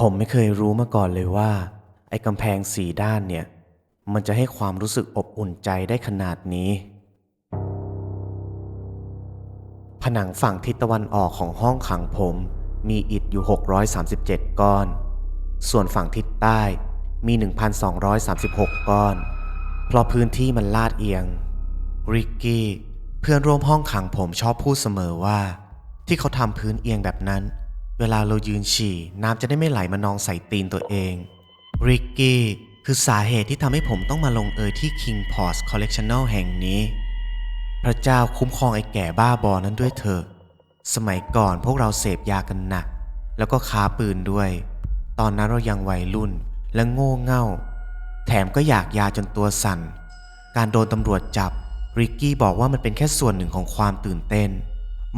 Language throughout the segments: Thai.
ผมไม่เคยรู้มาก่อนเลยว่า ไอ้กำแพงสีด้านเนี่ย มันจะให้ความรู้สึกอบอุ่นใจได้ขนาดนี้ ผนังฝั่งทิศตะวันออกของห้องขังผมมีอิฐอยู่ 637 ก้อน ส่วนฝั่งทิศใต้มี 1,236 ก้อน เพราะพื้นที่มันลาดเอียง ริกกี้ เพื่อนร่วมห้องขังผมชอบพูดเสมอว่า ที่เขาทำพื้นเอียงแบบนั้น เวลาเรายืนฉี่น้ำจะได้ไม่ไหลมานองใส่ตีนตัวเอง ริกกี้คือสาเหตุที่ทำให้ผมต้องมาลงเอยที่ King p o r t Collectional แห่งนี้ พระเจ้าคุ้มครองไอ้แก่บ้าบอนั้นด้วยเถอะ สมัยก่อนพวกเราเสพยากันหนัก แล้วก็ค้าปืนด้วย ตอนนั้นเรายังวัยรุ่นและโง่เง่า แถมก็อยากยาจนตัวสั่น การโดนตำรวจจับริกกี้บอกว่ามันเป็นแค่ส่วนหนึ่งของความตื่นเต้น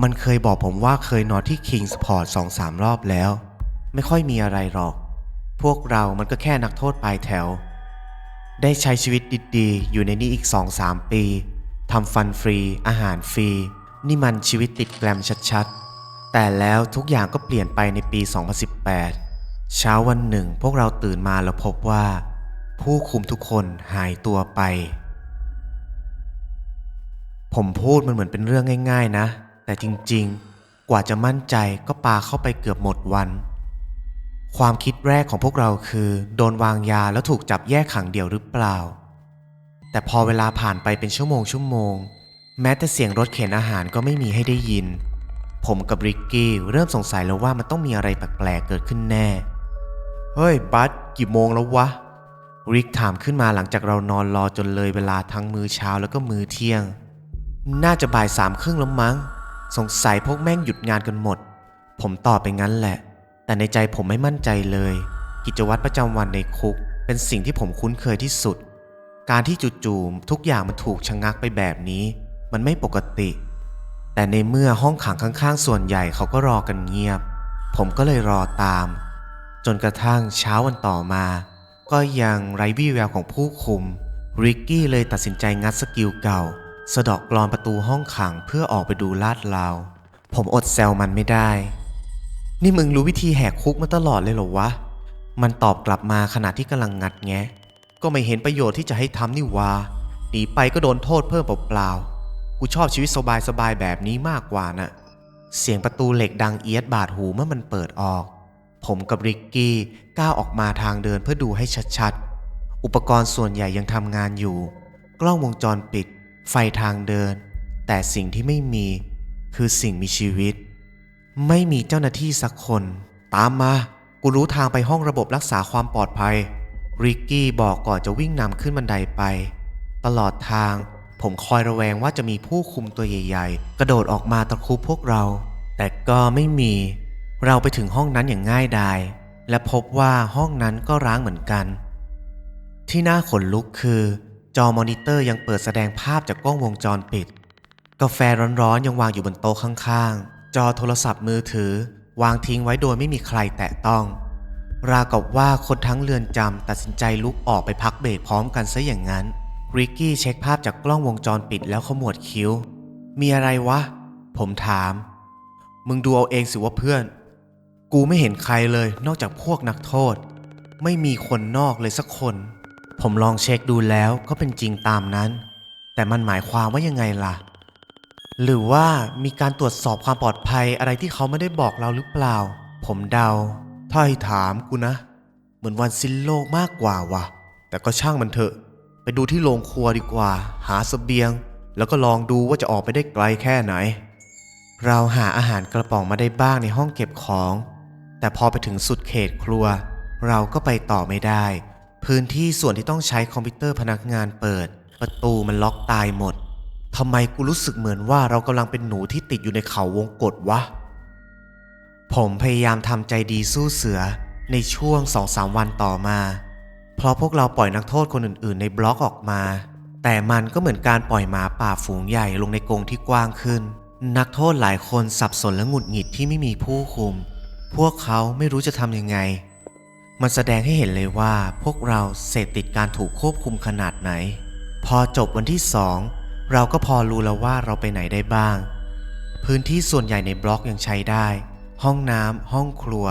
มันเคยบอกผมว่าเคยนอนที่ King's Port สองสามรอบแล้ว ไม่ค่อยมีอะไรหรอก พวกเรามันก็แค่นักโทษปลายแถว ได้ใช้ชีวิตดีๆ อยู่ในนี้อีก2-3ปีทำฟันฟรี อาหารฟรี นี่มันชีวิตติดแกรมชัดๆ แต่แล้วทุกอย่างก็เปลี่ยนไปในปี 2018 เช้าวันหนึ่ง พวกเราตื่นมาแล้วพบว่า ผู้คุมทุกคนหายตัวไป ผมพูดมันเหมือนเป็นเรื่องง่าย ๆ นะ แต่จริงๆ กว่าจะมั่นใจก็ปาเข้าไปเกือบหมดวัน ความคิดแรกของพวกเราคือ โดนวางยาแล้วถูกจับแยกขังเดี่ยวหรือเปล่า แต่พอเวลาผ่านไปเป็นชั่วโมงชั่วโมง แม้แต่เสียงรถเข็นอาหารก็ไม่มีให้ได้ยิน ผมกับริกกี้เริ่มสงสัยแล้วว่ามันต้องมีอะไรแปลกๆเกิดขึ้นแน่ เฮ้ย บัสกี่โมงแล้ววะริกถามขึ้นมาหลังจากเรานอนรอจนเลยเวลาทั้งมื้อเช้าแล้วก็มื้อเที่ยง น่าจะบ่ายสามครึ่งแล้วมั้ง สงสัยพวกแม่งหยุดงานกันหมด ผมตอบไปงั้นแหละ แต่ในใจผมไม่มั่นใจเลย กิจวัตรประจำวันในคุก เป็นสิ่งที่ผมคุ้นเคยที่สุด การที่จู่ๆทุกอย่างมันถูกชะงักไปแบบนี้ มันไม่ปกติ แต่ในเมื่อห้องขังข้างๆ ส่วนใหญ่เขาก็รอกันเงียบ ผมก็เลยรอตาม จนกระทั่งเช้าวันต่อมา ก็ยังไร้วี่แววของผู้คุมริกกี้เลยตัดสินใจงัดสกิลเก่า สะดอกกรอนประตูห้องขังเพื่อออกไปดูลาดราว ผมอดแซวมันไม่ได้ นี่มึงรู้วิธีแหกคุกมาตลอดเลยเหรอวะ มันตอบกลับมาขณะที่กำลังงัดแงะ ก็ไม่เห็นประโยชน์ที่จะให้ทำนี่วาหนีไปก็โดนโทษเพิ่มเปล่าๆ กูชอบชีวิตสบายๆแบบนี้มากกว่าน่ะ เสียงประตูเหล็กดังเอียดบาดหูเมื่อมันเปิดออก ผมกับริกกี้ก้าวออกมาทางเดินเพื่อดูให้ชัดๆ อุปกรณ์ส่วนใหญ่ยังทำงานอยู่ กล้องวงจรปิด ไฟทางเดิน แต่สิ่งที่ไม่มีคือสิ่งมีชีวิต ไม่มีเจ้าหน้าที่สักคน ตามมา กูรู้ทางไปห้องระบบรักษาความปลอดภัย ริกกี้บอกก่อนจะวิ่งนำขึ้นบันไดไป ตลอดทางผมคอยระแวงว่าจะมีผู้คุมตัวใหญ่ ๆ กระโดดออกมาตะคุบพวกเรา แต่ก็ไม่มี เราไปถึงห้องนั้นอย่างง่ายดาย และพบว่าห้องนั้นก็ร้างเหมือนกัน ที่น่าขนลุกคือ จอมอนิเตอร์ยังเปิดแสดงภาพจากกล้องวงจรปิด กาแฟร้อนๆยังวางอยู่บนโต๊ะข้างๆ จอโทรศัพท์มือถือ วางทิ้งไว้โดยไม่มีใครแตะต้อง ราวกับว่าคนทั้งเรือนจำตัดสินใจลุกออกไปพักเบรกพร้อมกันซะอย่างนั้น ริกกี้เช็คภาพจากกล้องวงจรปิดแล้วขมวดคิ้ว มีอะไรวะ ผมถาม มึงดูเอาเองสิว่าเพื่อน กูไม่เห็นใครเลยนอกจากพวกนักโทษ ไม่มีคนนอกเลยสักคน ผมลองเช็คดูแล้วก็เป็นจริงตามนั้น แต่มันหมายความว่ายังไงล่ะ หรือว่ามีการตรวจสอบความปลอดภัยอะไรที่เขาไม่ได้บอกเราหรือเปล่า ผมเดา ถ้าให้ถามกูนะ เหมือนวันสิ้นโลกมากกว่าวะแต่ก็ช่างมันเถอะ ไปดูที่โรงครัวดีกว่า หาสเสบียง แล้วก็ลองดูว่าจะออกไปได้ไกลแค่ไหน เราหาอาหารกระป๋องมาได้บ้างในห้องเก็บของ แต่พอไปถึงสุดเขตครัว เราก็ไปต่อไม่ได้ พื้นที่ส่วนที่ต้องใช้คอมพิวเตอร์พนักงานเปิด ประตูมันล็อกตายหมดทำไมกูรู้สึกเหมือนว่าเรากำลังเป็นหนูที่ติดอยู่ในเขาวงกฏวะ ผมพยายามทำใจดีสู้เสือในช่วงสองสามวันต่อมา เพราะพวกเราปล่อยนักโทษคนอื่นๆ ในบล็อกออกมา แต่มันก็เหมือนการปล่อยหมาป่าฝูงใหญ่ลงในกรงที่กว้างขึ้น นักโทษหลายคนสับสนและหงุดหงิดที่ไม่มีผู้คุม พวกเขาไม่รู้จะทำยังไง มันแสดงให้เห็นเลยว่าพวกเราเสพติดการถูกควบคุมขนาดไหน พอจบวันที่สองเราก็พอรู้แล้วว่าเราไปไหนได้บ้าง พื้นที่ส่วนใหญ่ในบล็อกยังใช้ได้ ห้องน้ำห้องครัว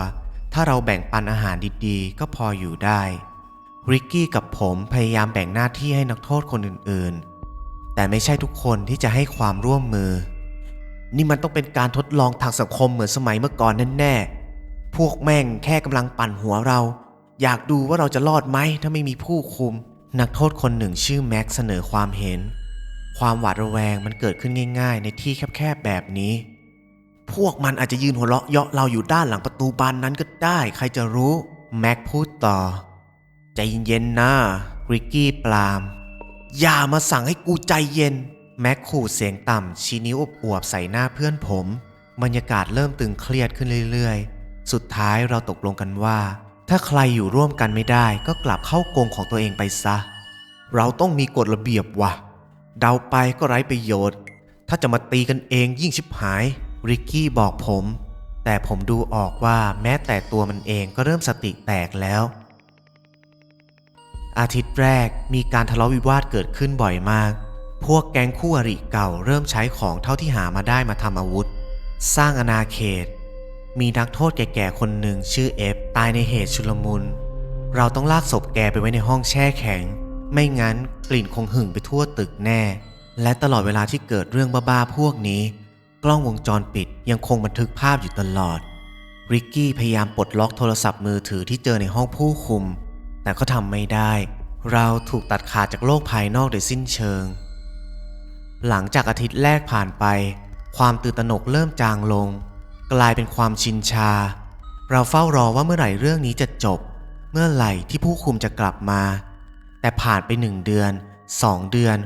ถ้าาเราแบ่งปันอาหารดีๆ ก็พออยู่ได้ริกกี้กับผมพยายามแบ่งหน้าที่ให้นักโทษคนอื่นๆ แต่ไม่ใช่ทุกคนที่จะให้ความร่วมมือ นี่มันต้องเป็นการทดลองทางสังคมเหมือนสมัยเมื่อก่อนแน่ๆ พวกแม่งแค่กำลังปั่นหัวเรา อยากดูว่าเราจะรอดไหมถ้าไม่มีผู้คุม นักโทษคนหนึ่งชื่อแม็กเสนอความเห็น ความหวาดระแวงมันเกิดขึ้นง่าย ๆ ในที่แคบๆแบบนี้ พวกมันอาจจะยืนหัวเราะเยาะเราอยู่ด้านหลังประตูบานนั้นก็ได้ ใครจะรู้ แม็กพูดต่อ ใจเย็นๆนะริกกี้ปลาม อย่ามาสั่งให้กูใจเย็น แม็กขู่เสียงต่ำชี้นิ้วอวบๆใส่หน้าเพื่อนผม บรรยากาศเริ่มตึงเครียดขึ้นเรื่อยๆ สุดท้ายเราตกลงกันว่า ถ้าใครอยู่ร่วมกันไม่ได้ก็กลับเข้ากงของตัวเองไปซะ เราต้องมีกฎระเบียบวะเดาไปก็ไร้ประโยชน์ ถ้าจะมาตีกันเองยิ่งชิบหาย ริกกี้บอกผม แต่ผมดูออกว่าแม้แต่ตัวมันเองก็เริ่มสติแตกแล้ว อาทิตย์แรกมีการทะเลาะวิวาทเกิดขึ้นบ่อยมาก พวกแก๊งคู่อริเก่าเริ่มใช้ของเท่าที่หามาได้มาทำอาวุธ สร้างอาณาเขต มีนักโทษแก่ๆคนหนึ่งชื่อเอฟตายในเหตุชุลมุน เราต้องลากศพแกไปไว้ในห้องแช่แข็ง ไม่งั้นกลิ่นคงหึ่งไปทั่วตึกแน่ และตลอดเวลาที่เกิดเรื่องบ้าๆพวกนี้ กล้องวงจรปิดยังคงบันทึกภาพอยู่ตลอด ริกกี้พยายามปลดล็อกโทรศัพท์มือถือที่เจอในห้องผู้คุม แต่ก็ทำไม่ได้ เราถูกตัดขาดจากโลกภายนอกโดยสิ้นเชิง หลังจากอาทิตย์แรกผ่านไป ความตื่นตระหนกเริ่มจางลง กลายเป็นความชินชา เราเฝ้ารอว่าเมื่อไหร่เรื่องนี้จะจบ เมื่อไหร่ที่ผู้คุมจะกลับมา แต่ผ่านไปหนึ่งเดือนสองเดือน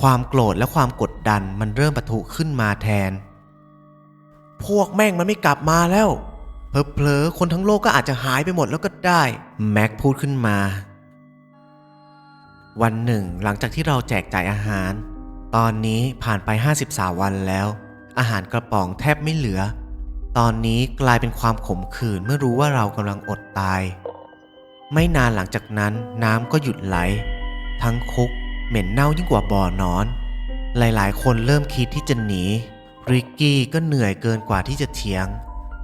ความโกรธและความกดดันมันเริ่มปะทุขึ้นมาแทน พวกแม่งมันไม่กลับมาแล้วเพลอๆคนทั้งโลกก็อาจจะหายไปหมดแล้วก็ได้ แม็กพูดขึ้นมา วันหนึ่ง หลังจากที่เราแจกจ่ายอาหาร ตอนนี้ผ่านไป 53 วันแล้ว อาหารกระป๋องแทบไม่เหลือ ตอนนี้กลายเป็นความขมขื่นเมื่อรู้ว่าเรากำลังอดตาย ไม่นานหลังจากนั้นน้ำก็หยุดไหล ทั้งคุกเหม็นเน่ายิ่งกว่าบ่อนอน หลายๆ คนเริ่มคิดที่จะหนี ริกกี้ก็เหนื่อยเกินกว่าที่จะเถียง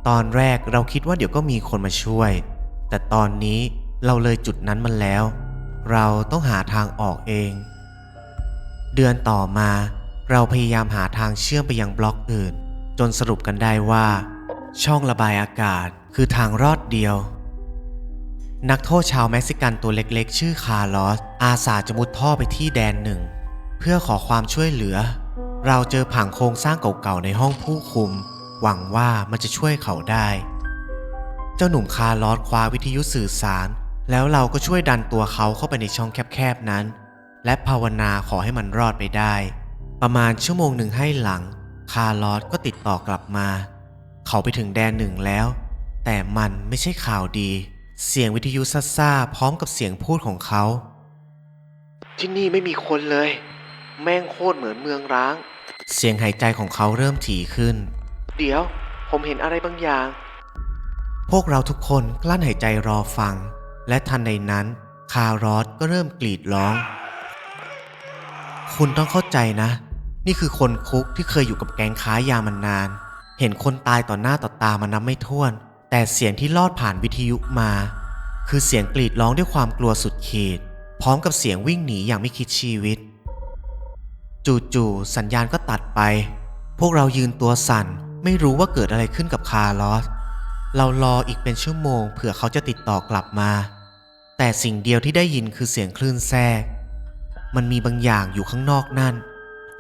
ตอนแรกเราคิดว่าเดี๋ยวก็มีคนมาช่วย แต่ตอนนี้เราเลยจุดนั้นมันแล้ว เราต้องหาทางออกเอง เดือนต่อมา เราพยายามหาทางเชื่อมไปยังบล็อกอื่น จนสรุปกันได้ว่า ช่องระบายอากาศคือทางรอดเดียว นักโทษชาวเม็กซิกันตัวเล็กๆ ชื่อคาร์ลอส อาสาจะมุดท่อไปที่แดนหนึ่ง เพื่อขอความช่วยเหลือ เราเจอผังโครงสร้างเก่าๆในห้องผู้คุม หวังว่ามันจะช่วยเขาได้ เจ้าหนุ่มคาร์ลอสคว้าวิทยุสื่อสาร แล้วเราก็ช่วยดันตัวเขาเข้าไปในช่องแคบๆนั้น และภาวนาขอให้มันรอดไปได้ ประมาณชั่วโมงหนึ่งให้หลัง คาร์ลอสก็ติดต่อกลับมา เขาไปถึงแดนหนึ่งแล้ว แต่มันไม่ใช่ข่าวดี เสียงวิทยุซ่าๆพร้อมกับเสียงพูดของเขา ที่นี่ไม่มีคนเลย แม่งโคตรเหมือนเมืองร้าง เสียงหายใจของเขาเริ่มถี่ขึ้น เดี๋ยว ผมเห็นอะไรบางอย่าง พวกเราทุกคนกลั้นหายใจรอฟัง และทันใดนั้น คาร์ลอสก็เริ่มกรีดร้อง คุณต้องเข้าใจนะ นี่คือคนคุกที่เคยอยู่กับแก๊งค้ายามานาน เห็นคนตายต่อหน้าต่อตามันนับไม่ถ้วน แต่เสียงที่ลอดผ่านวิทยุมา คือเสียงกรีดร้องด้วยความกลัวสุดขีด พร้อมกับเสียงวิ่งหนีอย่างไม่คิดชีวิต จู่ๆสัญญาณก็ตัดไป พวกเรายืนตัวสั่นไม่รู้ว่าเกิดอะไรขึ้นกับคาร์ลอสเรารออีกเป็นชั่วโมงเผื่อเขาจะติดต่อกลับมา แต่สิ่งเดียวที่ได้ยินคือเสียงคลื่นแทรก มันมีบางอย่างอยู่ข้างนอกนั่น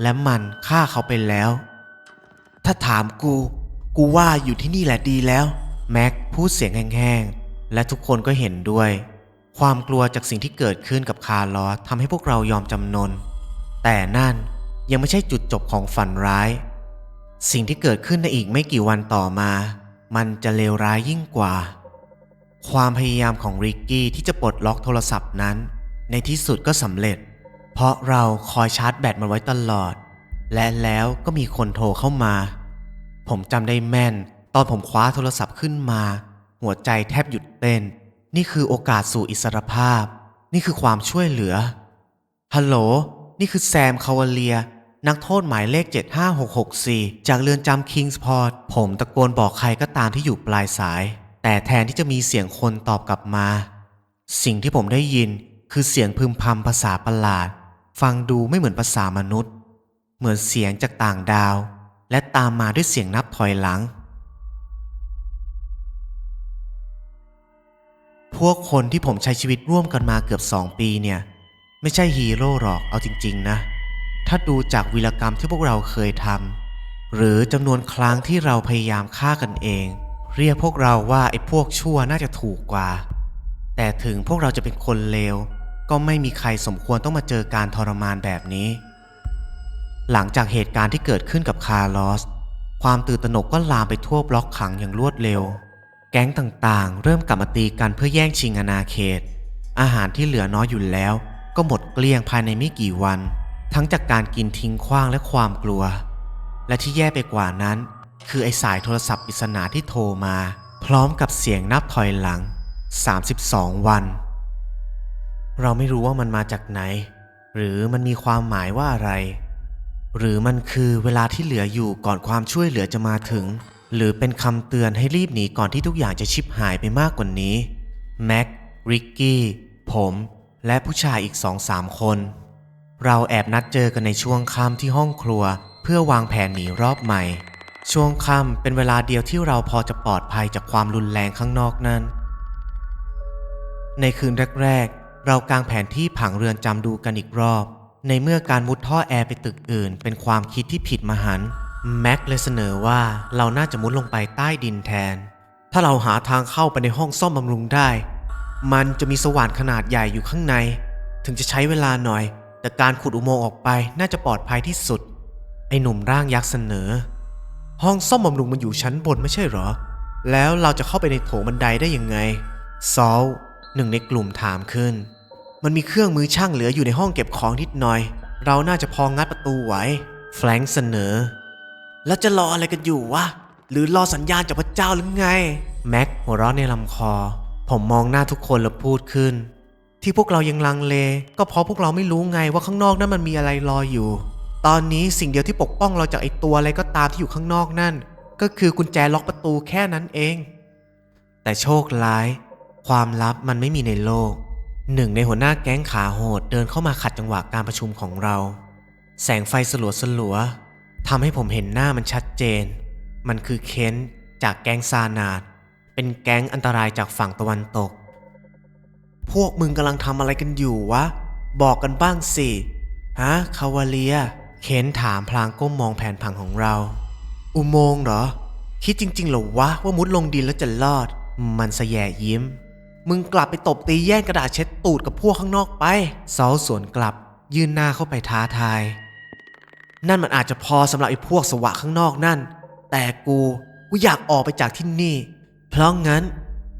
และมันฆ่าเขาไปแล้ว ถ้าถามกู กูว่าอยู่ที่นี่แหละดีแล้ว แม็กพูดเสียงแห้งๆ และทุกคนก็เห็นด้วย ความกลัวจากสิ่งที่เกิดขึ้นกับคาร์ลอสทำให้พวกเรายอมจำนน แต่นั่นยังไม่ใช่จุดจบของฝันร้าย สิ่งที่เกิดขึ้นในอีกไม่กี่วันต่อมา มันจะเลวร้ายยิ่งกว่า ความพยายามของริกกี้ที่จะปลดล็อกโทรศัพท์นั้น ในที่สุดก็สำเร็จ เพราะเราคอยชาร์จแบตมันไว้ตลอด และแล้วก็มีคนโทรเข้ามา ผมจำได้แม่น ตอนผมคว้าโทรศัพท์ขึ้นมา หัวใจแทบหยุดเต้น นี่คือโอกาสสู่อิสรภาพ นี่คือความช่วยเหลือ ฮัลโหล นี่คือแซมคาวาเลีย นักโทษหมายเลข 75664 จากเรือนจำคิงส์พอร์ต ผมตะโกนบอกใครก็ตามที่อยู่ปลายสาย แต่แต่แทนที่จะมีเสียงคนตอบกลับมา สิ่งที่ผมได้ยินคือเสียงพึมพำภาษาประหลาด ฟังดูไม่เหมือนภาษามนุษย์ เหมือนเสียงจากต่างดาว และตามมาด้วยเสียงนับถอยหลัง พวกคนที่ผมใช้ชีวิตร่วมกันมาเกือบสองปีเนี่ย ไม่ใช่ฮีโร่หรอกเอาจริง ๆ นะ ถ้าดูจากวีรกรรมที่พวกเราเคยทำหรือจำนวนครั้งที่เราพยายามฆ่ากันเอง เรียกพวกเราว่าไอ้พวกชั่วน่าจะถูกกว่า แต่ถึงพวกเราจะเป็นคนเลวก็ไม่มีใครสมควรต้องมาเจอการทรมานแบบนี้ หลังจากเหตุการณ์ที่เกิดขึ้นกับคาร์ลอส ความตื่นตระหนกก็ลามไปทั่วบล็อกขังอย่างรวดเร็ว แก๊งต่างๆ เริ่มกลับมาตีกันเพื่อแย่งชิงอาณาเขต อาหารที่เหลือน้อยอยู่แล้ว ก็หมดเกลี้ยงภายในไม่กี่วัน ทั้งจากการกินทิ้งขว้างและความกลัว และที่แย่ไปกว่านั้น คือไอสายโทรศัพท์ปริศนาที่โทรมา พร้อมกับเสียงนับถอยหลัง 32 วัน เราไม่รู้ว่ามันมาจากไหน หรือมันมีความหมายว่าอะไร หรือมันคือเวลาที่เหลืออยู่ก่อนความช่วยเหลือจะมาถึง หรือเป็นคำเตือนให้รีบหนีก่อนที่ทุกอย่างจะชิบหายไปมากกว่านี้ แม็ก ริกกี้ ผม และผู้ชายอีกสองสามคน เราแอบนัดเจอกันในช่วงค่ำที่ห้องครัว เพื่อวางแผนหนีรอบใหม่ ช่วงค่ำเป็นเวลาเดียวที่เราพอจะปลอดภัยจากความรุนแรงข้างนอกนั้น ในคืนแรก ๆ เรากางแผนที่ผังเรือนจำดูกันอีกรอบ ในเมื่อการมุดท่อแอร์ไปตึกอื่น เป็นความคิดที่ผิดมหันต์แม็กเลยเสนอว่าเราน่าจะมุดลงไปใต้ดินแทน ถ้าเราหาทางเข้าไปในห้องซ่อมบำรุงได้ มันจะมีสว่านขนาดใหญ่อยู่ข้างใน ถึงจะใช้เวลาหน่อย แต่การขุดอุโมงค์ออกไปน่าจะปลอดภัยที่สุด ไอ้หนุ่มร่างยักษ์เสนอ ห้องซ่อมบำรุงมันอยู่ชั้นบนไม่ใช่หรอ แล้วเราจะเข้าไปในโถงบันไดได้ยังไงซอลหนึ่งในกลุ่มถามขึ้น มันมีเครื่องมือช่างเหลืออยู่ในห้องเก็บของนิดหน่อย เราน่าจะพองัดประตูไหวแฟรงค์เสนอ แล้วจะรออะไรกันอยู่วะ หรือรอสัญญาณจากพระเจ้าหรือไง แม็กหัวเราะในลำคอ ผมมองหน้าทุกคนแล้วพูดขึ้น ที่พวกเรายังลังเล ก็เพราะพวกเราไม่รู้ไงว่าข้างนอกนั้นมันมีอะไรรออยู่ ตอนนี้สิ่งเดียวที่ปกป้องเราจากไอตัวอะไรก็ตามที่อยู่ข้างนอกนั่น ก็คือกุญแจล็อกประตูแค่นั้นเอง แต่โชคร้าย ความลับมันไม่มีในโลก หนึ่งในหัวหน้าแก๊งขาโหดเดินเข้ามาขัดจังหวะการประชุมของเรา แสงไฟสลัวสลัวๆทำให้ผมเห็นหน้ามันชัดเจน มันคือเคนจากแก๊งซานาด เป็นแก๊งอันตรายจากฝั่งตะวันตก พวกมึงกำลังทำอะไรกันอยู่วะ บอกกันบ้างสิฮะคาวาเลีย เคนถามพลางก้มมองแผนผังของเรา อุโมงค์เหรอ คิดจริงๆเหรอวะว่ามุดลงดินแล้วจะรอด มันสแยยิ้ม มึงกลับไปตบตีแย่งกระดาษเช็ดตูดกับพวกข้างนอกไป เซาสวนกลับ ยื่นหน้าเข้าไปท้าทาย นั่นมันอาจจะพอสำหรับไอ้พวกสวะข้างนอกนั่น แต่กู กูอยากออกไปจากที่นี่ เพราะงั้น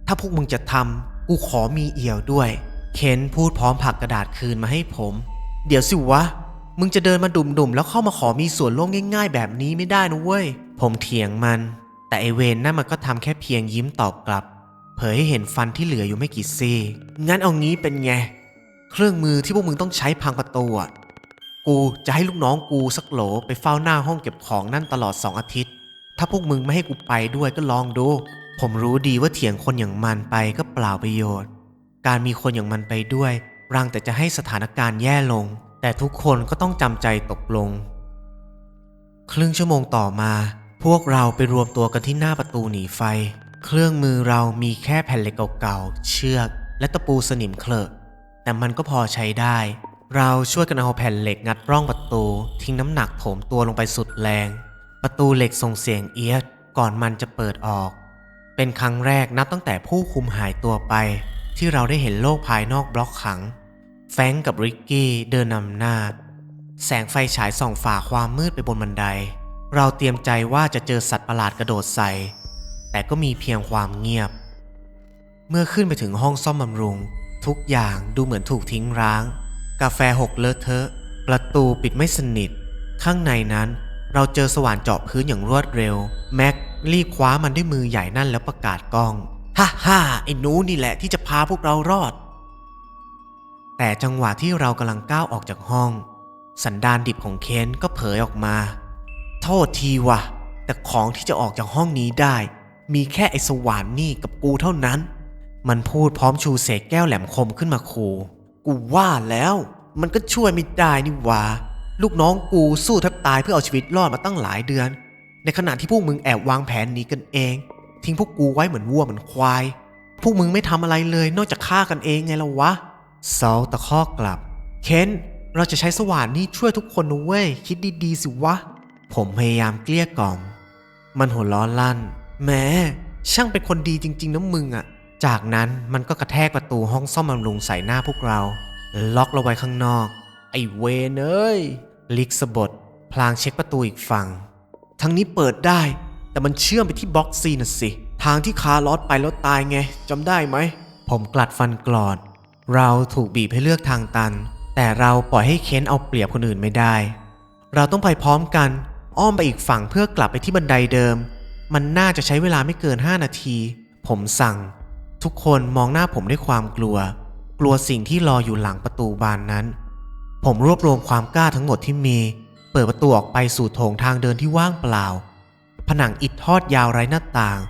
ถ้าพวกมึงจะทำกูขอมีเอี่ยวด้วย เคนพูดพร้อมผลักกระดาษคืนมาให้ผม เดี๋ยวสิวะ มึงจะเดินมาดุ่มๆแล้วเข้ามาขอมีส่วนร่วมง่าย ๆ แบบนี้ไม่ได้นะเว้ย ผมเถียงมัน แต่ไอเวนนั่นมันก็ทำแค่เพียงยิ้มตอบกลับ เผยให้เห็นฟันที่เหลืออยู่ไม่กี่ซี่งั้นเอางี้เป็นไง เครื่องมือที่พวกมึงต้องใช้พังประตูอะกูจะให้ลูกน้องกูสักโหลไปเฝ้าหน้าห้องเก็บของนั่นตลอดสองอาทิตย์ ถ้าพวกมึงไม่ให้กูไปด้วยก็ลองดู ผมรู้ดีว่าเถียงคนอย่างมันไปก็เปล่าประโยชน์ การมีคนอย่างมันไปด้วยรังแต่จะให้สถานการณ์แย่ลง แต่ทุกคนก็ต้องจำใจตกลง ครึ่งชั่วโมงต่อมา พวกเราไปรวมตัวกันที่หน้าประตูหนีไฟ เครื่องมือเรามีแค่แผ่นเหล็กเก่าๆ เชือก และตะปูสนิมเคลอะแต่มันก็พอใช้ได้ เราช่วยกันเอาแผ่นเหล็กงัดร่องประตู ทิ้งน้ำหนักโถมตัวลงไปสุดแรง ประตูเหล็กส่งเสียงเอียดก่อนมันจะเปิดออก เป็นครั้งแรกนับตั้งแต่ผู้คุมหายตัวไป ที่เราได้เห็นโลกภายนอกบล็อกขัง แฟงกับริกกี้เดินนำหน้า แสงไฟฉายส่องฝ่าความมืดไปบนบันได เราเตรียมใจว่าจะเจอสัตว์ประหลาดกระโดดใส่ แต่ก็มีเพียงความเงียบ เมื่อขึ้นไปถึงห้องซ่อมบำรุง ทุกอย่างดูเหมือนถูกทิ้งร้าง กาแฟหกเลอะเทอะ ประตูปิดไม่สนิท ข้างในนั้นเราเจอสว่านเจาะพื้นอย่างรวดเร็ว แม็กรีบคว้ามันด้วยมือใหญ่นั่นแล้วประกาศกล้องฮ่าฮ่าไอ้นูนี่แหละที่จะพาพวกเรารอด แต่จังหวะที่เรากำลังก้าวออกจากห้อง สันดานดิบของเคนก็เผยออกมา โทษทีว่ะแต่ของที่จะออกจากห้องนี้ได้ มีแค่ไอ้สวานนี่กับกูเท่านั้น มันพูดพร้อมชูเศษแก้วแหลมคมขึ้นมาขู่กูว่าแล้วมันก็ช่วยไม่ได้นี่วาลูกน้องกูสู้แทบตายเพื่อเอาชีวิตรอดมาตั้งหลายเดือน ในขณะที่พวกมึงแอบวางแผนหนีกันเอง ทิ้งพวกกูไว้เหมือนวัวเหมือนควาย พวกมึงไม่ทำอะไรเลยนอกจากฆ่ากันเองไงล่ะวะซอลตะคอกกลับ เคนเราจะใช้สว่านนี้ช่วยทุกคนนะเว้ยคิดดีๆสิวะ ผมพยายามเกลี้ยกล่อม มันหัวล้อลั่น แหมช่างเป็นคนดีจริง ๆนะมึงอะจากนั้นมันก็กระแทกประตูห้องซ่อมบำรุงใส่หน้าพวกเรา ล็อกเราไว้ข้างนอก ไอเวนเอ้ยลิกสะบดพลางเช็คประตูอีกฝั่งทั้งนี้เปิดได้ แต่มันเชื่อมไปที่บล็อกซีน่ะสิ ทางที่คาร์ลอสไปแล้วตายไงจำได้ไหม ผมกลัดฟันกรอด เราถูกบีบให้เลือกทางตัน แต่เราปล่อยให้เค้นเอาเปรียบคนอื่นไม่ได้ เราต้องไปพร้อมกัน อ้อมไปอีกฝั่งเพื่อกลับไปที่บันไดเดิม มันน่าจะใช้เวลาไม่เกิน 5 นาที ผมสั่ง ทุกคนมองหน้าผมด้วยความกลัว กลัวสิ่งที่รออยู่หลังประตูบานนั้น ผมรวบรวมความกล้าทั้งหมดที่มี เปิดประตูออกไปสู่โถงทางเดินที่ว่างเปล่า ผนังอิฐทอดยาวไร้หน้าต่าง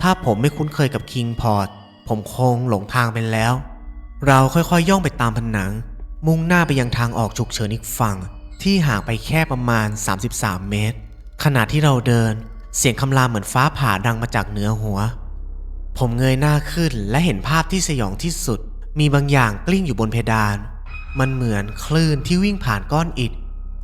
ถ้าผมไม่คุ้นเคยกับคิงพอร์ตผมคงหลงทางไปแล้ว เราค่อยๆย่องไปตามผนัง มุ่งหน้าไปยังทางออกฉุกเฉินอีกฝั่ง ที่ห่างไปแค่ประมาณ 33 เมตร ขณะที่เราเดิน เสียงคำรามเหมือนฟ้าผ่าดังมาจากเหนือหัว ผมเงยหน้าขึ้นและเห็นภาพที่สยองที่สุด มีบางอย่างกลิ้งอยู่บนเพดาน มันเหมือนคลื่นที่วิ่งผ่านก้อนอิฐ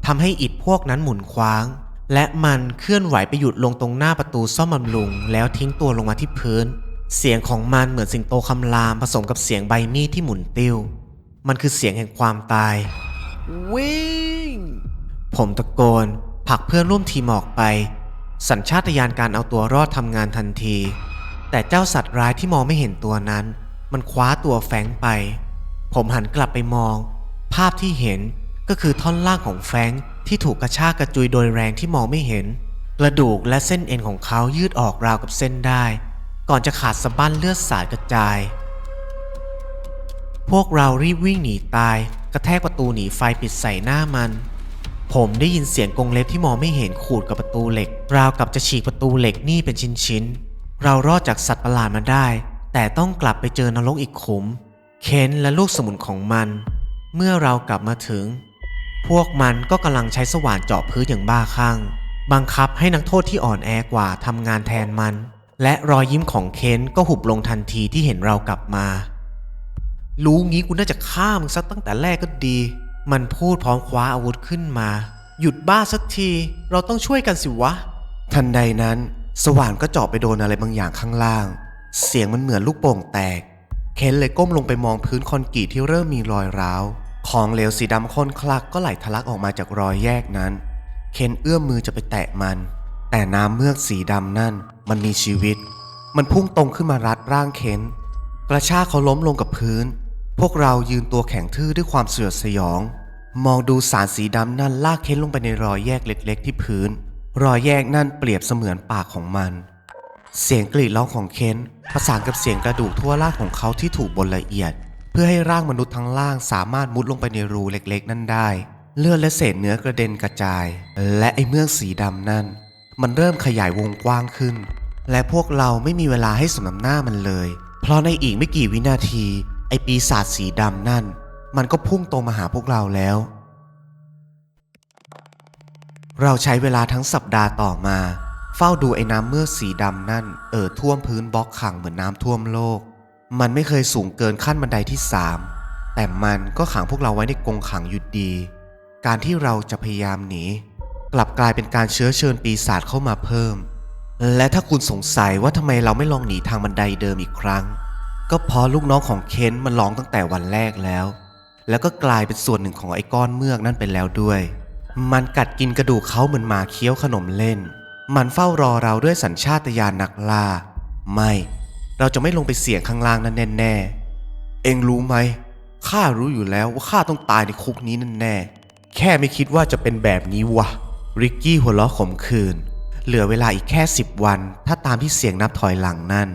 ทำให้อิฐพวกนั้นหมุนคว้าง และมันเคลื่อนไหวไปหยุดลงตรงหน้าประตูซ่อมบำรุง แล้วทิ้งตัวลงมาที่พื้น เสียงของมันเหมือนสิงโตคำรามผสมกับเสียงใบมีดที่หมุนติ้ว มันคือเสียงแห่งความตาย วิ่ง ผมตะโกนผลักเพื่อนร่วมทีมออกไป สัญชาตญาณการเอาตัวรอดทำงานทันที แต่เจ้าสัตว์ร้ายที่มองไม่เห็นตัวนั้น มันคว้าตัวแฟงไป ผมหันกลับไปมอง ภาพที่เห็นก็คือท่อนล่างของแฟงที่ถูกกระชากกระจุยโดยแรงที่มองไม่เห็น กระดูกและเส้นเอ็นของเขายืดออกราวกับเส้นได้ ก่อนจะขาดสะบั้นเลือดสาดกระจาย พวกเรารีบวิ่งหนีตาย กระแทกประตูหนีไฟปิดใส่หน้ามัน ผมได้ยินเสียงกรงเล็บที่มองไม่เห็นขูดกับประตูเหล็ก ราวกับจะฉีกประตูเหล็กนี่เป็นชิ้นๆ เรารอดจากสัตว์ประหลาดมาได้ แต่ต้องกลับไปเจอนรกอีกขุม เคนและลูกสมุนของมัน เมื่อเรากลับมาถึง พวกมันก็กำลังใช้สว่านเจาะพื้นอย่างบ้าคลั่ง บังคับให้นักโทษที่อ่อนแอกว่าทำงานแทนมัน และรอยยิ้มของเคนก็หุบลงทันทีที่เห็นเรากลับมา รู้งี้กูน่าจะฆ่ามึงซะตั้งแต่แรกก็ดี มันพูดพร้อมคว้าอาวุธขึ้นมา หยุดบ้าสักที เราต้องช่วยกันสิวะ ทันใดนั้น สว่านก็เจาะไปโดนอะไรบางอย่างข้างล่าง เสียงมันเหมือนลูกโป่งแตก เคนเลยก้มลงไปมองพื้นคอนกรีตที่เริ่มมีรอยร้าว ของเหลวสีดำข้นคลักก็ไหลทะลักออกมาจากรอยแยกนั้น เคนเอื้อมมือจะไปแตะมัน แต่น้ำเมือกสีดำนั่น มันมีชีวิต มันพุ่งตรงขึ้นมารัดร่างเคนกระชากเขาล้มลงกับพื้น พวกเรายืนตัวแข็งทื่อด้วยความเสือสยอง มองดูสารสีดำนั่นลากเค้นลงไปในรอยแยกเล็ก ๆ ที่พื้น รอยแยกนั่นเปรียบเสมือนปากของมัน เสียงกรีดร้องของเค้นประสานกับเสียงกระดูกทั่วร่างของเขาที่ถูกบนละเอียด เพื่อให้ร่างมนุษย์ทั้งล่างสามารถมุดลงไปในรูเล็กๆ นั่นได้ เลือดและเศษเนื้อกระเด็นกระจาย และไอ้เมือกสีดำนั่น มันเริ่มขยายวงกว้างขึ้น และพวกเราไม่มีเวลาให้สมน้ำหน้ามันเลย เพราะในอีกไม่กี่วินาที ไอปีศาจสีดำนั่น มันก็พุ่งตรงมาหาพวกเราแล้ว เราใช้เวลาทั้งสัปดาห์ต่อมา เฝ้าดูไอ้น้ำเมือกสีดำนั่น เอ่อท่วมพื้นบล็อกขังเหมือนน้ำท่วมโลก มันไม่เคยสูงเกินขั้นบันไดที่สามแต่มันก็ขังพวกเราไว้ในกรงขังหยุดดี การที่เราจะพยายามหนีกลับกลายเป็นการเชื้อเชิญปีศาจเข้ามาเพิ่ม และถ้าคุณสงสัยว่าทำไมเราไม่ลองหนีทางบันไดเดิมอีกครั้ง ก็เพราะลูกน้องของเคนมันร้องตั้งแต่วันแรกแล้ว แล้วก็กลายเป็นส่วนหนึ่งของไอ้ก้อนเมือกนั่นไปแล้วด้วย มันกัดกินกระดูกเขาเหมือนหมาเคี้ยวขนมเล่น มันเฝ้ารอเราด้วยสัญชาตญาณนักล่า ไม่ เราจะไม่ลงไปเสี่ยงข้างล่างนั่นแน่ๆ เองรู้ไหมข้ารู้อยู่แล้วว่าข้าต้องตายในคุกนี้นั่นแน่แค่ไม่คิดว่าจะเป็นแบบนี้วะ ริกกี้หัวเราะขมขื่นเหลือเวลาอีกแค่สิบวัน ถ้าตามที่เสียงนับถอยหลังนั่น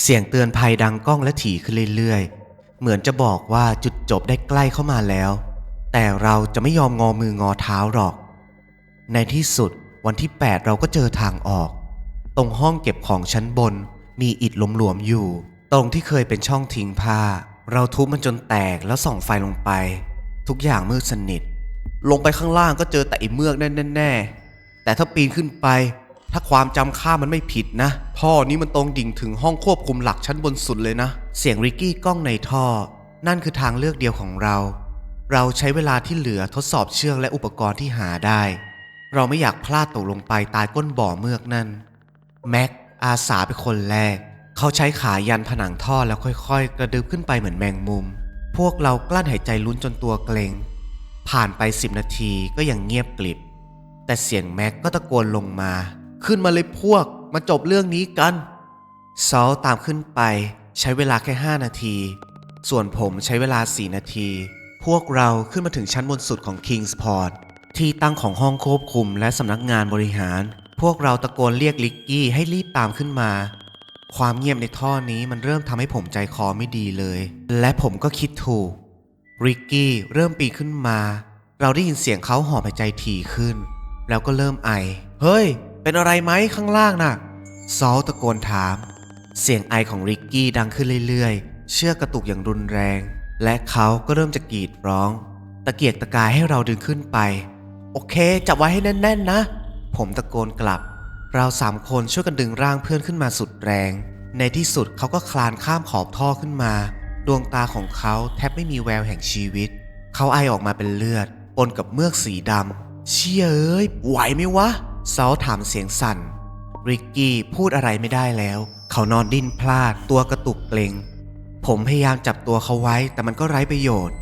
เสียงเตือนภัยดังก้องและถี่ขึ้นเรื่อยๆ เหมือนจะบอกว่าจุดจบได้ใกล้เข้ามาแล้ว แต่เราจะไม่ยอมงอมืองอเท้าหรอก ในที่สุดวันที่ 8 เราก็เจอทางออก ตรงห้องเก็บของชั้นบน มีอิฐหลวมๆอยู่ ตรงที่เคยเป็นช่องทิ้งผ้า เราทุบมันจนแตกแล้วส่องไฟลงไป ทุกอย่างมืดสนิท ลงไปข้างล่างก็เจอแต่อ้เมือกแน่ๆแต่ถ้าปีนขึ้นไป ถ้าความจำข้ามันไม่ผิดนะ ท่อนี้มันตรงดิ่งถึงห้องควบคุมหลักชั้นบนสุดเลยนะ เสียงริกกี้ก้องในท่อ นั่นคือทางเลือกเดียวของเรา เราใช้เวลาที่เหลือทดสอบเชือกและอุปกรณ์ที่หาได้ เราไม่อยากพลาดตกลงไปตายก้นบ่อเมือกนั่น แม็กอาสาเป็นคนแรก เขาใช้ขายันผนังท่อแล้วค่อยๆ กระดึบขึ้นไปเหมือนแมงมุม พวกเรากลั้นหายใจลุ้นจนตัวเกรงผ่านไปสิบนาทีก็ยังเงียบกลิบ แต่เสียงแม็กก็ตะโกนลงมา ขึ้นมาเลยพวก มาจบเรื่องนี้กันซอลตามขึ้นไป ใช้เวลาแค่ 5 นาที ส่วนผมใช้เวลา 4 นาที พวกเราขึ้นมาถึงชั้นบนสุดของ Kingsport ที่ตั้งของห้องควบคุมและสำนักงานบริหาร พวกเราตะโกนเรียกลิกกี้ให้รีบตามขึ้นมา ความเงียบในท่อนี้มันเริ่มทำให้ผมใจคอไม่ดีเลย และผมก็คิดถูกริกกี้เริ่มปีนขึ้นมา เราได้ยินเสียงเขาหอบหายใจถี่ขึ้น แล้วก็เริ่มไอ เฮ้ย เป็นอะไรไหมข้างล่างน่ะ ซอลตะโกนถาม เสียงไอของริกกี้ดังขึ้นเรื่อยๆ เชือกกระตุกอย่างรุนแรง และเขาก็เริ่มจะกรีดร้อง ตะเกียกตะกายให้เราดึงขึ้นไป โอเค จับไว้ให้แน่นๆนะ ผมตะโกนกลับ เราสามคนช่วยกันดึงร่างเพื่อนขึ้นมาสุดแรง ในที่สุดเขาก็คลานข้ามขอบท่อขึ้นมา ดวงตาของเขาแทบไม่มีแววแห่งชีวิต เขาไอออกมาเป็นเลือดปนกับเมือกสีดำเชี่ยเอ้ยไหวไหมวะ ซอลถามเสียงสั่น ริกกี้พูดอะไรไม่ได้แล้ว เขานอนดิ้นพลาดตัวกระตุกเกร็งผมพยายามจับตัวเขาไว้แต่มันก็ไร้ประโยชน์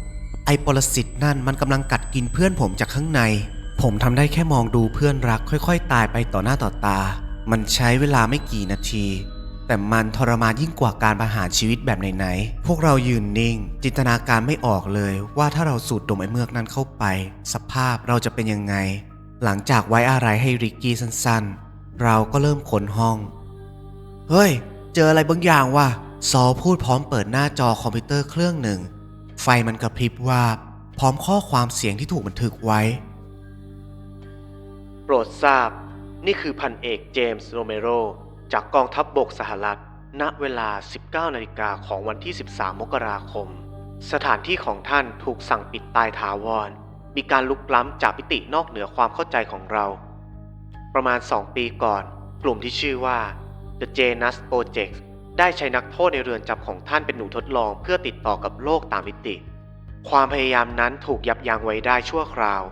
ไอปรสิตนั่นมันกำลังกัดกินเพื่อนผมจากข้างใน ผมทำได้แค่มองดูเพื่อนรัก ค่อย ๆ ตายไปต่อหน้าต่อตา มันใช้เวลาไม่กี่นาที แต่มันทรมานยิ่งกว่าการประหารชีวิตแบบไหนๆพวกเรายืนนิ่ง จินตนาการไม่ออกเลย ว่าถ้าเราสูดดมไอ้เมือกนั้นเข้าไป สภาพเราจะเป็นยังไง หลังจากไว้อะไรให้ริกกี้สั้นๆ เราก็เริ่มขนห้อง เฮ้ย เจออะไรบางอย่างว่ะซอพูดพร้อมเปิดหน้าจอคอมพิวเตอร์เครื่องหนึ่ง ไฟมันกระพริบวาบพร้อมข้อความเสียงที่ถูกบันทึกไว้ โปรดทราบ นี่คือพันเอกเจมส์โรเมโร จากกองทัพบบกสหรัฐ ณเวลา 19นาฬิกาของวันที่ 13 มกราคม สถานที่ของท่านถูกสั่งปิดตายถาวร มีการลุกล้ำจากมิตินอกเหนือความเข้าใจของเรา ประมาณ 2 ปีก่อน กลุ่มที่ชื่อว่า The Janus Project ได้ใช้นักโทษในเรือนจำของท่านเป็นหนูทดลองเพื่อติดต่อกับโลกตามมิติ ความพยายามนั้นถูกยับยั้งไว้ได้ชั่วคราว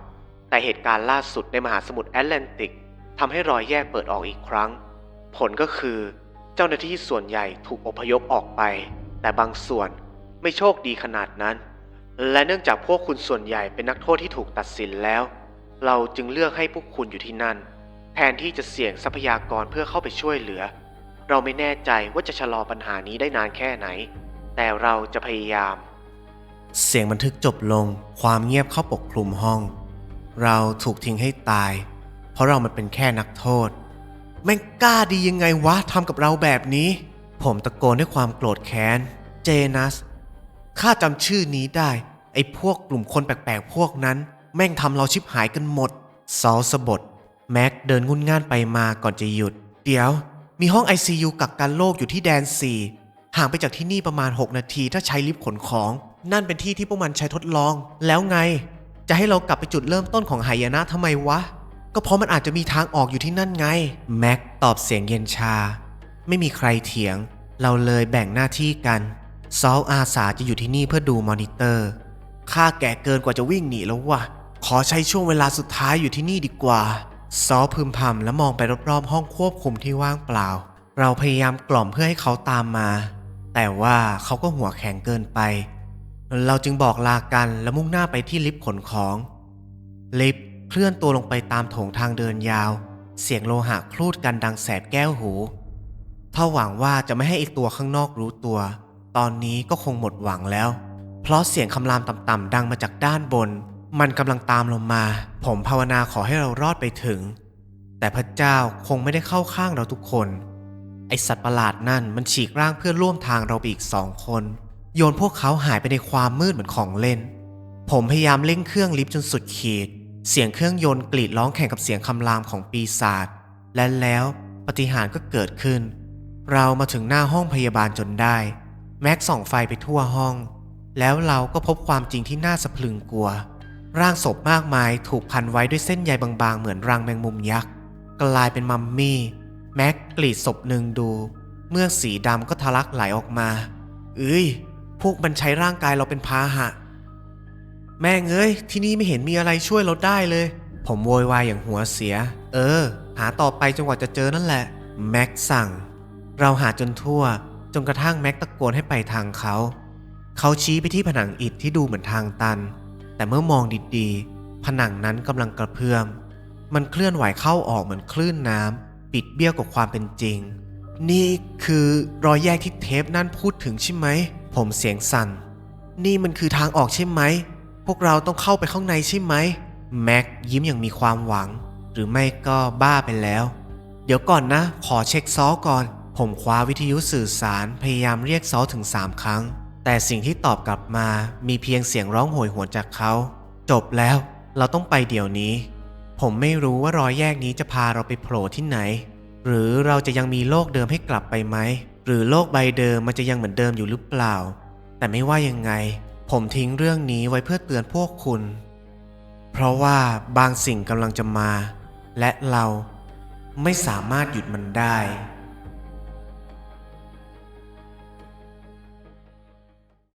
แต่เหตุการณ์ล่าสุดในมหาสมุทรแอตแลนติกทำให้รอยแยกเปิดออกอีกครั้ง ผลก็คือเจ้าหน้าที่ส่วนใหญ่ถูกอพยพออกไป แต่บางส่วนไม่โชคดีขนาดนั้น และเนื่องจากพวกคุณส่วนใหญ่เป็นนักโทษที่ถูกตัดสินแล้ว เราจึงเลือกให้พวกคุณอยู่ที่นั่น แทนที่จะเสี่ยงทรัพยากรเพื่อเข้าไปช่วยเหลือ เราไม่แน่ใจว่าจะชะลอปัญหานี้ได้นานแค่ไหน แต่เราจะพยายาม เสียงบันทึกจบลง ความเงียบเข้าปกคลุมห้อง เราถูกทิ้งให้ตาย เพราะเรามันเป็นแค่นักโทษ แม่งกล้าดียังไงวะทำกับเราแบบนี้ ผมตะโกนด้วยความโกรธแค้น เจนัส ข้าจำชื่อนี้ได้ ไอ้พวกกลุ่มคนแปลกๆพวกนั้น แม่งทำเราชิบหายกันหมดซอลสะบดแม็กเดินงุนง่านไปมาก่อนจะหยุด เดี๋ยว มีห้อง ICU กักกันโรคอยู่ที่แดน 4 ห่างไปจากที่นี่ประมาณ 6 นาทีถ้าใช้ลิฟต์ขนของ นั่นเป็นที่ที่พวกมันใช้ทดลอง แล้วไง จะให้เรากลับไปจุดเริ่มต้นของหายนะทำไมวะ ก็เพราะมันอาจจะมีทางออกอยู่ที่นั่นไง แม็กตอบเสียงเย็นชา ไม่มีใครเถียง เราเลยแบ่งหน้าที่กัน ซอลอาสาจะอยู่ที่นี่เพื่อดูมอนิเตอร์ข้าแก่เกินกว่าจะวิ่งหนีแล้ววะขอใช้ช่วงเวลาสุดท้ายอยู่ที่นี่ดีกว่า ซอพึมพำและมองไปรอบๆ ห้องควบคุมที่ว่างเปล่า เราพยายามกล่อมเพื่อให้เขาตามมา แต่ว่าเขาก็หัวแข็งเกินไป เราจึงบอกลากันและมุ่งหน้าไปที่ลิฟต์ขนของ ลิฟต์เคลื่อนตัวลงไปตามโถงทางเดินยาว เสียงโลหะคลูดกันดังแสบแก้วหูถ้าหวังว่าจะไม่ให้อีกตัวข้างนอกรู้ตัว ตอนนี้ก็คงหมดหวังแล้ว เพราะเสียงคำรามต่ำๆดังมาจากด้านบน มันกำลังตามลงมา ผมภาวนาขอให้เรารอดไปถึง แต่พระเจ้าคงไม่ได้เข้าข้างเราทุกคน ไอสัตว์ประหลาดนั่นมันฉีกร่างเพื่อนร่วมทางเราไปอีกสองคน โยนพวกเขาหายไปในความมืดเหมือนของเล่น ผมพยายามเร่งเครื่องลิฟต์จนสุดขีด เสียงเครื่องยนต์กรีดร้องแข่งกับเสียงคำรามของปีศาจ และแล้วปฏิหารก็เกิดขึ้น เรามาถึงหน้าห้องพยาบาลจนได้ แม็กส่องไฟไปทั่วห้อง แล้วเราก็พบความจริงที่น่าสะพรึงกลัว ร่างศพมากมายถูกพันไว้ด้วยเส้นใยบางๆ เหมือนรังแมงมุมยักษ์กลายเป็นมัมมี่แม็กกรีดศพหนึ่งดู เมื่อสีดำก็ทะลักไหลออกมา เอ้ย พวกมันใช้ร่างกายเราเป็นพาหะ แม่งเอ้ย ที่นี่ไม่เห็นมีอะไรช่วยเราได้เลย ผมโวยวายอย่างหัวเสีย เออ หาต่อไปจนกว่าจะเจอนั่นแหละ แม็กสั่ง เราหาจนทั่ว นกระทั่งแม็กตะโกนให้ไปทางเขา เขาชี้ไปที่ผนังอิฐที่ดูเหมือนทางตัน แต่เมื่อมองดีๆ ผนังนั้นกำลังกระเพื่อม มันเคลื่อนไหวเข้าออกเหมือนคลื่นน้ำปิดเบี้ยวกับความเป็นจริง นี่คือรอยแยกที่เทปนั่นพูดถึงใช่ไหม ผมเสียงสั่น นี่มันคือทางออกใช่ไหม พวกเราต้องเข้าไปข้างในใช่ไหม แม็กยิ้มอย่างมีความหวัง หรือไม่ก็บ้าไปแล้ว เดี๋ยวก่อนนะ ขอเช็คซอก่อน ผมคว้าวิทยุสื่อสารพยายามเรียกซอถึง 3 ครั้ง แต่สิ่งที่ตอบกลับมามีเพียงเสียงร้องโหยหวนจากเขา จบแล้ว เราต้องไปเดี๋ยวนี้ ผมไม่รู้ว่ารอยแยกนี้จะพาเราไปโผล่ที่ไหน หรือเราจะยังมีโลกเดิมให้กลับไปไหม หรือโลกใบเดิมมันจะยังเหมือนเดิมอยู่หรือเปล่า แต่ไม่ว่ายังไง ผมทิ้งเรื่องนี้ไว้เพื่อเตือนพวกคุณ เพราะว่าบางสิ่งกำลังจะมา และเราไม่สามารถหยุดมันได้